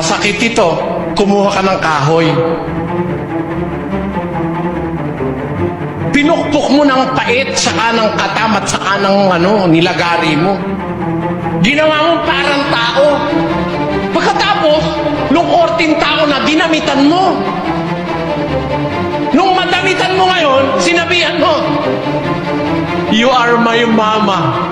Masakit ito. Kumuha ka ng kahoy. Pinukpok mo ng pait sa kanang katam at sa kanang ano, nilagari mo. Ginawa mo parang tao. Pagkatapos, nung orting tao na dinamitan mo. Nung madamitan mo ngayon, sinabihan mo, You are my mama.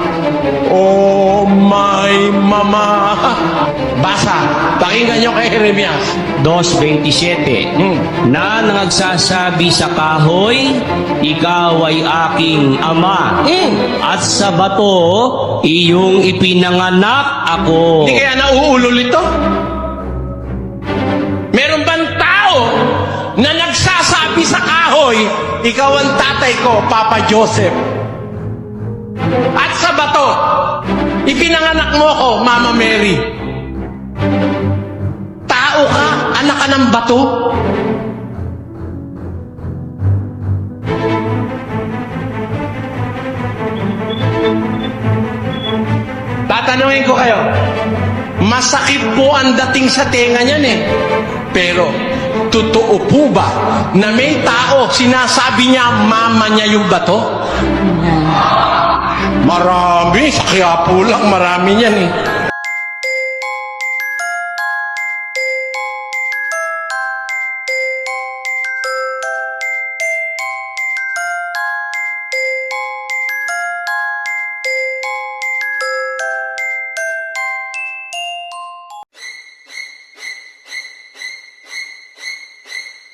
Oh, my mama. Basa, pakinggan nyo kay Jeremias. 2.27 Hmm. Na nagsasabi sa kahoy, ikaw ay aking ama. Hmm. At sa bato, iyong ipinanganak ako. Hindi kaya nauulol ito? Meron bang tao na nagsasabi sa kahoy, ikaw ang tatay ko, Papa Joseph? At sa bato, ipinanganak mo ko, Mama Mary. Anak ka ng bato. Tatanungin ko kayo, masakit po ang dating sa tenga niyan eh. Pero, totoo po ba na may tao sinasabi niya mama niya yung bato? Marami, sa Quiapo lang marami niyan eh.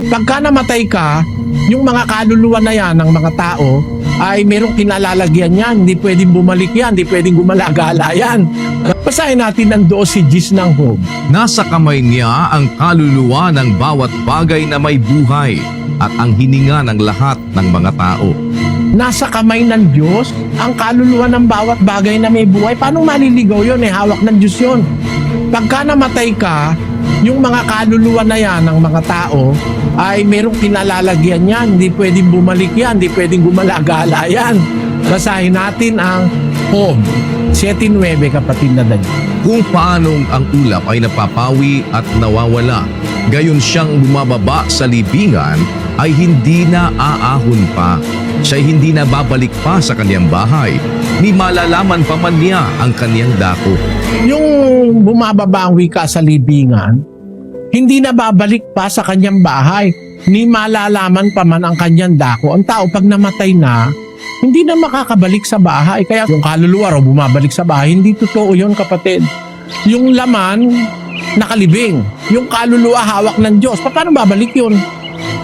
Pagka namatay ka, yung mga kaluluwa na yan ng mga tao ay merong kinalalagyan yan. Hindi pwedeng bumalik yan, hindi pwedeng gumalagala yan. Basahin natin ang 12 G's ng home. Nasa kamay niya ang kaluluwa ng bawat bagay na may buhay at ang hininga ng lahat ng mga tao. Nasa kamay ng Diyos ang kaluluwa ng bawat bagay na may buhay. Paano maliligaw yun? Eh, hawak ng Diyos yun. Pagka namatay ka, yung mga kaluluwa na yan ng mga tao ay merong kinalalagyan yan. Hindi pwedeng bumalik yan, hindi pwedeng gumalagala yan. Basahin natin ang home. 7.9 kapatid na dali. Kung paanong ang ulap ay napapawi at nawawala, gayon siyang bumababa sa libingan ay hindi na aahon pa. Siya'y hindi na babalik pa sa kanyang bahay, ni malalaman pa man niya ang kanyang dako. Yung bumababa ang wika sa libingan, hindi na babalik pa sa kanyang bahay. Ni malalaman pa man ang kanyang dako. Ang tao pag namatay na, hindi na makakabalik sa bahay. Kaya yung kaluluwa raw bumabalik sa bahay, hindi totoo yun kapatid. Yung laman, nakalibing. Yung kaluluwa hawak ng Diyos. Pa- Paano babalik yun?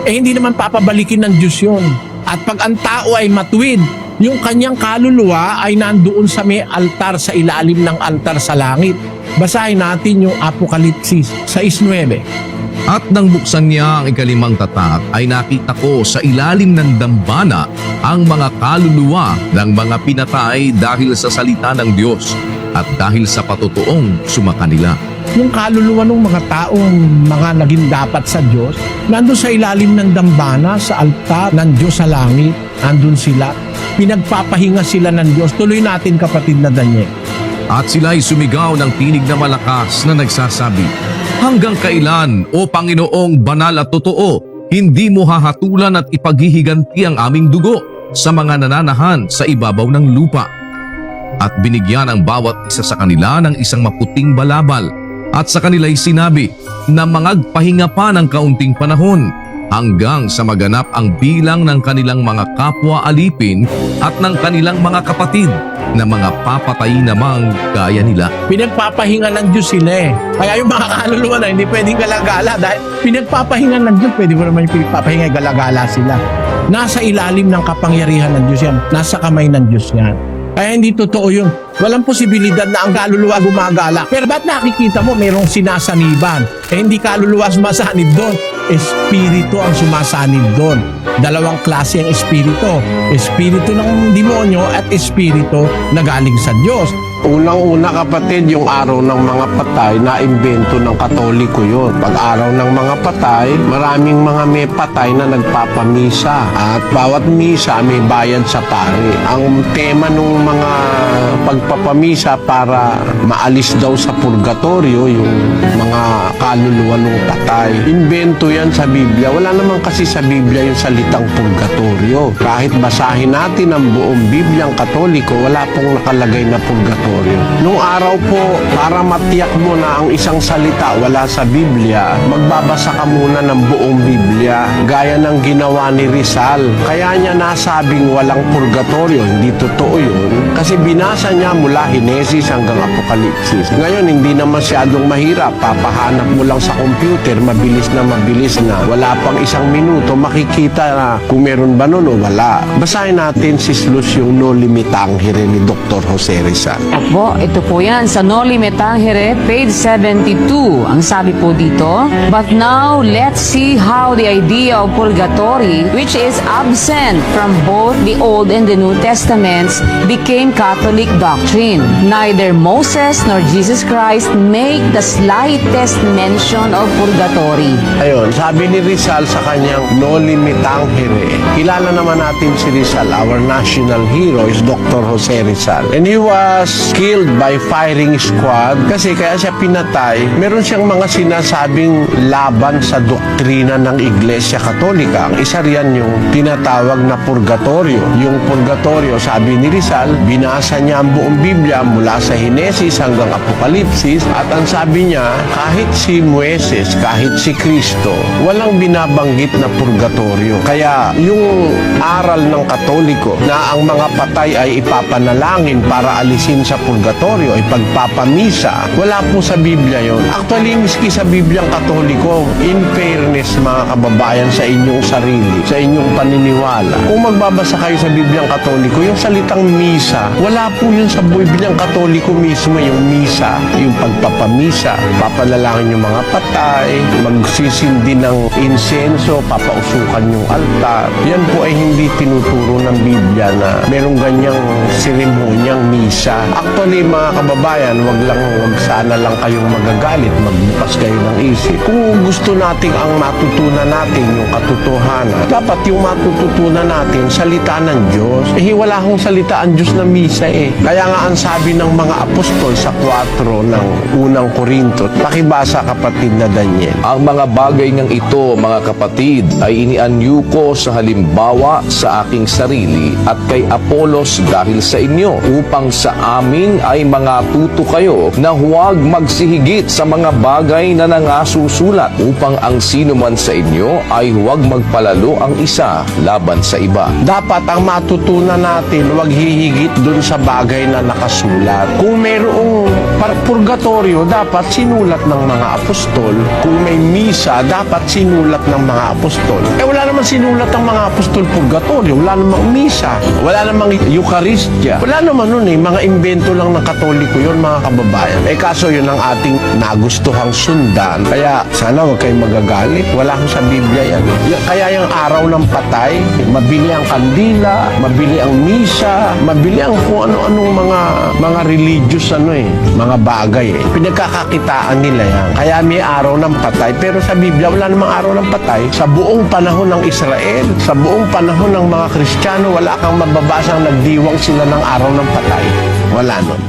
Eh hindi naman papabalikin ng Diyos yun. At pag ang tao ay matuwid, yung kanyang kaluluwa ay nandoon sa may altar, sa ilalim ng altar sa langit. Basahin natin yung Apokalipsis 6.9. At nang buksan niya ang ikalimang tatak ay nakita ko sa ilalim ng dambana ang mga kaluluwa ng mga pinatay dahil sa salita ng Diyos at dahil sa patotoong sumakanila. Yung kaluluwa ng mga taong mga naging dapat sa Diyos, nandun sa ilalim ng dambana, sa altar ng Diyos sa langit, nandun sila. Pinagpapahinga sila ng Diyos. Tuloy natin kapatid na Daniel. At sila'y sumigaw ng tinig na malakas na nagsasabi, Hanggang kailan, O Panginoong banal at totoo, hindi mo hahatulan at ipaghihiganti ang aming dugo sa mga nananahan sa ibabaw ng lupa. At binigyan ang bawat isa sa kanila ng isang maputing balabal at sa kanila'y sinabi na mangagpahinga pa ng kaunting panahon hanggang sa maganap ang bilang ng kanilang mga kapwa alipin at ng kanilang mga kapatid na mga papatay namang gaya nila. Pinagpapahinga ng Diyos sila eh. Kaya yung mga kaluluwa na hindi pwedeng galagala dahil pinagpapahinga ng Diyos, pwede mo naman yung pinagpapahinga galagala sila. Nasa ilalim ng kapangyarihan ng Diyos yan. Nasa kamay ng Diyos yan. Kaya hindi totoo yun. Walang posibilidad na ang kaluluwa gumagala. Pero ba't nakikita mo mayroong sinasaniban? Eh hindi kaluluwa sumasanib doon. Espiritu ang sumasanib doon. Dalawang klase ang espiritu. Espiritu ng demonyo at espiritu na galing sa Diyos. Unang-una kapatid, yung araw ng mga patay, na-imbento ng katoliko yun. Pag araw ng mga patay, maraming mga may patay na nagpapamisa. At bawat misa may bayad sa pare. Ang tema ng mga pagpapamisa para maalis daw sa purgatorio yung mga kaluluwa ng patay. Invento yan sa Biblia. Wala naman kasi sa Biblia yung salitang purgatorio. Kahit basahin natin ang buong Bibliang Katoliko, wala pong nakalagay na purgatorio. Nung araw po, para matiyak mo na ang isang salita wala sa Biblia, magbabasa ka muna ng buong Biblia, gaya ng ginawa ni Rizal. Kaya niya nasabing walang purgatorio, hindi totoo yun, kasi binasa niya mula Hinesis hanggang Apokalipsis. Ngayon, hindi na masyadong mahirap, papahanap mo lang sa computer, mabilis na mabilis na. Wala pang isang minuto, makikita na kung meron ba nun o wala. Basahin natin si Slus yung No Limitangere ni Dr. Jose Rizal. Opo, ito po yan. Sa Noli Me Tangere, page 72. Ang sabi po dito, But now, let's see how the idea of purgatory, which is absent from both the Old and the New Testaments, became Catholic doctrine. Neither Moses nor Jesus Christ make the slightest mention of purgatory. Ayun, sabi ni Rizal sa kanyang No Limitangere, kilala naman natin si Rizal, our national hero is Dr. Jose Rizal. And he was killed by firing squad kasi kaya siya pinatay. Meron siyang mga sinasabing laban sa doktrina ng Iglesia Katolika. Ang isa riyan yung tinatawag na purgatorio. Yung purgatorio, sabi ni Rizal, binasa niya ang buong Biblia mula sa Hinesis hanggang Apokalipsis at ang sabi niya, kahit si Moises, kahit si Kristo, walang binabanggit na purgatorio. Kaya yung aral ng Katoliko na ang mga patay ay ipapanalangin para alisin sa purgatorio, ay pagpapamisa, wala po sa Biblia yon. Actually, miski sa Bibliang Katoliko, in fairness mga kababayan sa inyong sarili, sa inyong paniniwala, kung magbabasa kayo sa Bibliang Katoliko, yung salitang misa, wala po yun sa Bibliang Katoliko mismo, yung misa, yung pagpapamisa, papalalangin yung mga patay, magsisindi ng insenso, papausukan yung altar. Yan po ay hindi tinuturo ng Biblia na merong ganyang seremonyang misa. Actually, mga kababayan, wag lang, wag sana lang kayong magagalit, magbukas kayo ng isip. Kung gusto nating ang matutunan natin yung katotohanan, dapat yung matututunan natin, salita ng Diyos. Eh, wala akong salita ang Diyos na misa eh. Kaya nga ang sabi ng mga apostol sa 4 ng unang Korinto, pakibasa kapatid na Daniel. Ang mga bagay ng ito, mga kapatid, ay inianyo ko sa halimbawa sa aking sarili at kay Apolos dahil sa inyo, upang sa amin ay mga tuto kayo na huwag magsihigit sa mga bagay na nangasusulat, upang ang sino man sa inyo ay huwag magpalalo ang isa laban sa iba. Dapat ang matutunan natin, wag hihigit dun sa bagay na nakasulat. Kung mayroong purgatorio, dapat sinulat ng mga apostol. Kung may misa, dapat sinulat ng mga apostol. Eh wala naman sinulat ng mga apostol purgatorio, wala namang misa, wala namang Eucharistia. Wala naman nun eh, mga imbento lang ng katoliko yun mga kababayan. Eh kaso yun ang ating nagustuhang sundan. Kaya sana huwag kayong magagalit. Wala ko sa Biblia yan. Kaya yung araw ng patay, mabili ang kandila, mabili ang misa, mabili ang kung ano-anong mga mga religious ano eh, mga bagay eh. Pinagkakakitaan nila yan. Kaya may araw ng patay. Pero sa Biblia, wala namang araw ng patay. Sa buong panahon ng Israel, sa buong panahon ng mga Kristiyano, wala kang mababasang nagdiwang sila ng araw ng patay. Wala nun.